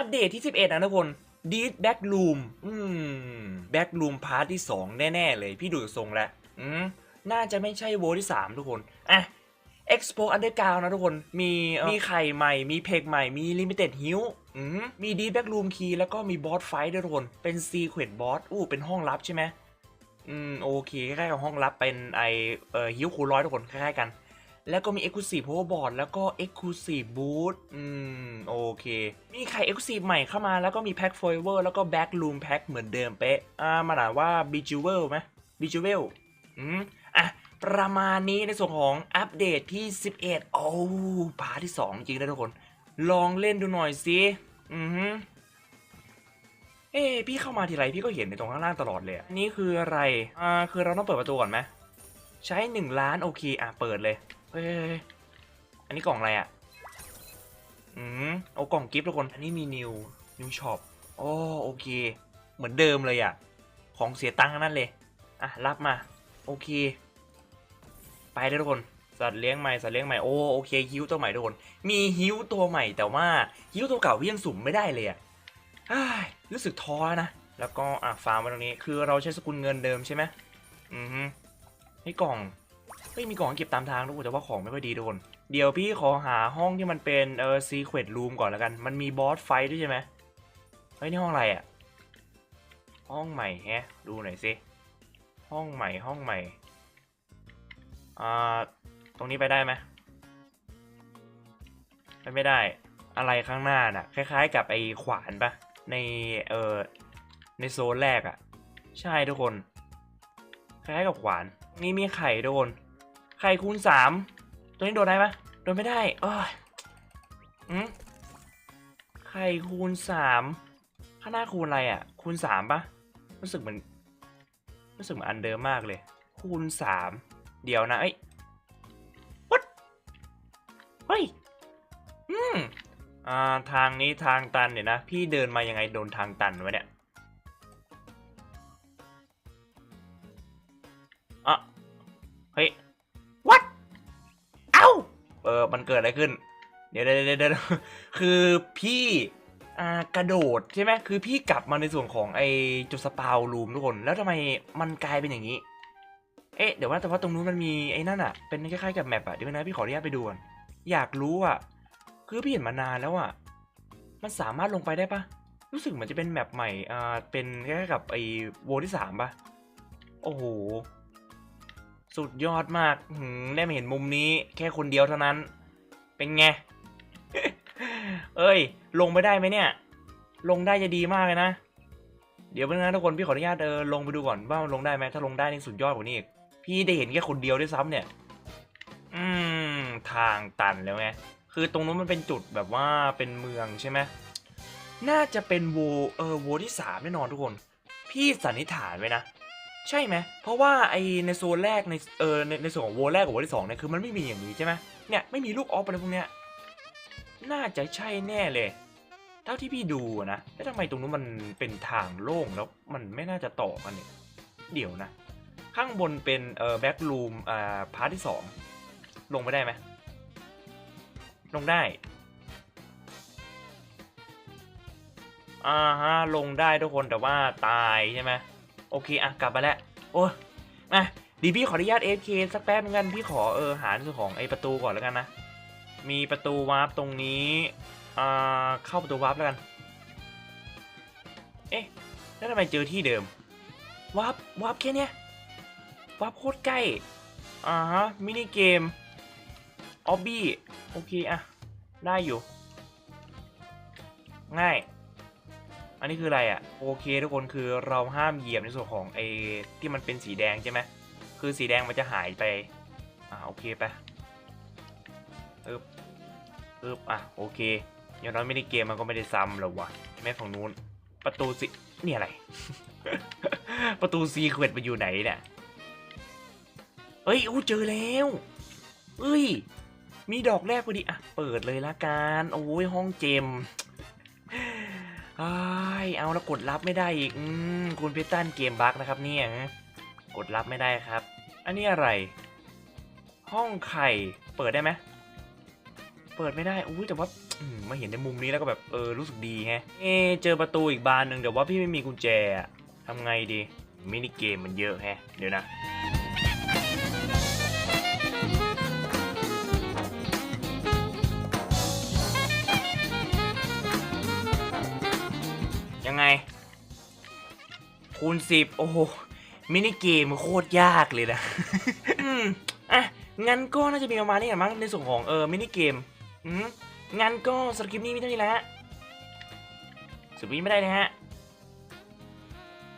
อัปเดตที่ 11 นะทุกคนดีดแบ็กลูมอืมแบ็กลูมพาร์ทที่ 2 แน่ ๆ เลย พี่ดูทรงแล้วอืมน่าจะไม่ใช่โวที่ 3 ทุกคน อะ Expo Underground นะทุกคน มีมีไข่ใหม่ มีเพกใหม่ มี Limited h i l อืมมีดีแบ็กลูมคีแล้วก็มีบอสไฟท์ด้วยทุกคน เป็น Secret Boss อู้เป็นห้องลับใช่ไหมอืม โอเคคล้ๆกับห้องลับเป็นไอเอ่อฮิวคูร้อยทุกคน คล้ายๆกัน แล้วก็มี Exclusive Hoverboard แล้วก็ Exclusive Boot อืม โอเค มีไข่ Exclusive ใหม่เข้ามาแล้วก็มี Pack Forever แล้วก็ Back Room Pack เหมือนเดิมเป๊ะ อ่ามันอ่าว่า b e j e w e l ไหม b e j e w e l อืม อะ ประมาณนี้ในส่วนของอัปเดตที่ 11 โอ้พาร์ทที่ 2 จริงนะทุกคน ลองเล่นดูหน่อยสิ อือฮึเอ้พี่เข้ามาทีไรพี่ก็เห็นในตรงข้างล่างตลอดเลยอะนี่คืออะไร อ่า คือเราต้องเปิดประตูก่อนไหม ใช้ 1 ล้านโอเค อะ เปิดเลย เฮ้ยอันนี้กล่องอะไรอะ อืมเอากล่องกิฟต์ทุกคน อันนี้มีนิวนิวช็อปโอ้โอเค เหมือนเดิมเลยอะ ของเสียตังค์นั้นเลย อะ รับมา โอเค ไปเลยทุกคน สัตว์เลี้ยงใหม่ สัตว์เลี้ยงใหม่ โอ้โอเคฮิวตัวใหม่ทุกคน มีฮิวตัวใหม่แต่ว่าฮิวตัวเก่าพี่ยังสุ่มไม่ได้เลยอะอ้ารู้สึกท้อนะ แล้วก็อะฟาร์มไว้ตรงนี้ คือเราใช้สกุลเงินเดิมใช่ไหมอือฮึให้กล่อง เฮ้ยมีกล่องเก็บตามทางทุกคนแต่ว่าของไม่ค่อยดีทุกคน เดี๋ยวพี่ขอหาห้องที่มันเป็นเออซีเควตรูมก่อนแล้วกัน มันมีบอสไฟด้วยใช่ไหมเฮ้ยนี่ห้องอะไรอะ่ะห้องใหม่แฮะ ดูหน่อยสิ ห้องใหม่ห้องใหม่ อ่า ตรงนี้ไปได้ไหมไปไม่ได้ อะไรข้างหน้าน่ะ คล้าย ๆ กับไอ้ขวานปะในเออในโซนแรกอะ่ะใช่ทุกคน คล้ายกับขวาน นี่มีไข่โดน ไข่คูณสามตัวนี้โดนได้ปะโดนไม่ได้อ้ยอืมไข่คูณสามข้างหน้าคูณอะไรอะ คูณสามปะรู้สึกเหมือนรู้สึกเหมือนอันเดิมมากเลย คูณสามเดี๋ยวนะ เอ้ย what เฮ้ยอืมอ่าทางนี้ทางตันเนี่ยนะ พี่เดินมายังไงโดนทางตันวะเนี่ย มันเกิดอะไรขึ้น เดี๋ยวเดี๋ยวเดี๋ยวคือพี่กระโดดใช่ไหมคือพี่กลับมาในส่วนของไอจุดสปาวรูมทุกคน แล้วทำไมมันกลายเป็นอย่างนี้ เอ๊ะเดี๋ยวว่าแต่ว่าตรงนู้นมันมีไอ้นั่นอะเป็นคล้ายๆกับแมปอะเดี๋ยวนะพี่ขออนุญาตไปดูก่อนอยากรู้อะคือพี่เห็นมานานแล้วอะมันสามารถลงไปได้ปะรู้สึกเหมือนจะเป็นแมปใหม่อ่าเป็นคล้ายๆกับไอโวที่สามปะโอ้โห สุดยอดมากหืมได้มาเห็นมุมนี้แค่คนเดียวเท่านั้น เป็นไง เอ้ย ลงไปได้ไหมเนี่ย ลงได้จะดีมากเลยนะ เดี๋ยวเพื่อนนะทุกคนพี่ขออนุญาตเออลงไปดูก่อนว่ามันลงได้ไหมถ้าลงได้นี่สุดยอดกว่านี้อีก พี่ได้เห็นแค่คนเดียวด้วยซ้ำเนี่ย อืม ทางตันแล้วไง คือตรงนู้นมันเป็นจุดแบบว่าเป็นเมืองใช่ไหม น่าจะเป็นโวเออโวที่สามแน่นอนทุกคน พี่สันนิษฐานไว้นะ ใช่ไหม เพราะว่าไอในโซนแรกในเออในในส่วนของโวแรกกับโวที่สองเนี่ยคือมันไม่มีอย่างนี้ใช่ไหมเนี่ยไม่มีลูกออฟอะไรพวกเนี้ยน่าจะใช่แน่เลย เท่าที่พี่ดูนะแล้วทำไมตรงนู้นมันเป็นทางโล่งแล้วมันไม่น่าจะต่อกันเนี่ยเดี๋ยวนะ ข้างบนเป็นเอ่อแบ็กรูมอ่าพาร์ทที่สองลงไปได้ไหมลงได้อ่าฮะลงได้ทุกคนแต่ว่าตายใช่ไหม โอเคอะกลับมาแล้วโอ้ยอะดีพี่ขออนุญาต AFK สักแป๊บนึงกันพี่ขอเออหาในส่วนของไอประตูก่อนแล้วกันนะ มีประตูวาร์ปตรงนี้อ่าเข้าประตูวาร์ปแล้วกัน เอ๊ะแล้วทำไมเจอที่เดิมวาร์ปวาร์ปแค่เนี้ยวาร์ปโคตรใกล้อ่าฮะมินิเกมออบบี้โอเคอะได้อยู่ ง่าย อันนี้คืออะไรอะ่ะโอเคทุกคนคือเราห้ามเหยียบในส่วนของไอ้ที่มันเป็นสีแดงใช่ไหมคือสีแดงมันจะหายไปอ่าโอเคไปอึบอึบอะโอเคอย่างน้อยไม่ได้เกมมันก็ไม่ได้ซ้ำหรอกวะแม่ฝั่งนู้นประตูสินี่อะไร ประตูซีเควตมันอยู่ไหนเนี่ยเอ้ยอู้เจอแล้วเอ้ย มีดอกแรกพอดีอะเปิดเลยละกันโอ้ยห้องเจม เอาแล้วกดรับไม่ได้อีกอคุณพิตันเกมบั๊กนะครับเนี่ยกดรับไม่ได้ครับ อันนี้อะไร ห้องไข่ เปิดได้ไหมเปิดไม่ได้อุ้ยแต่ว่าอืมาเห็นในมุมนี้แล้วก็แบบเออรู้สึกดีแฮะเอเจอประตูอีกบานหนึ่งแต่ว่าพี่ไม่มีกุญแจทำไงดีมินิเกมมันเยอะแฮะเดี๋ยวนะ คูณสิบโอ้โห มินิเกมโคตรยากเลยนะอืมอะ งั้นก็น่าจะมีประมาณนี้แหละมั้งในส่วนของเออมินิเกมอืมงั้นก็สคริปนี้มีเท่านี้แหละสุดนี้ไม่ได้นะฮะ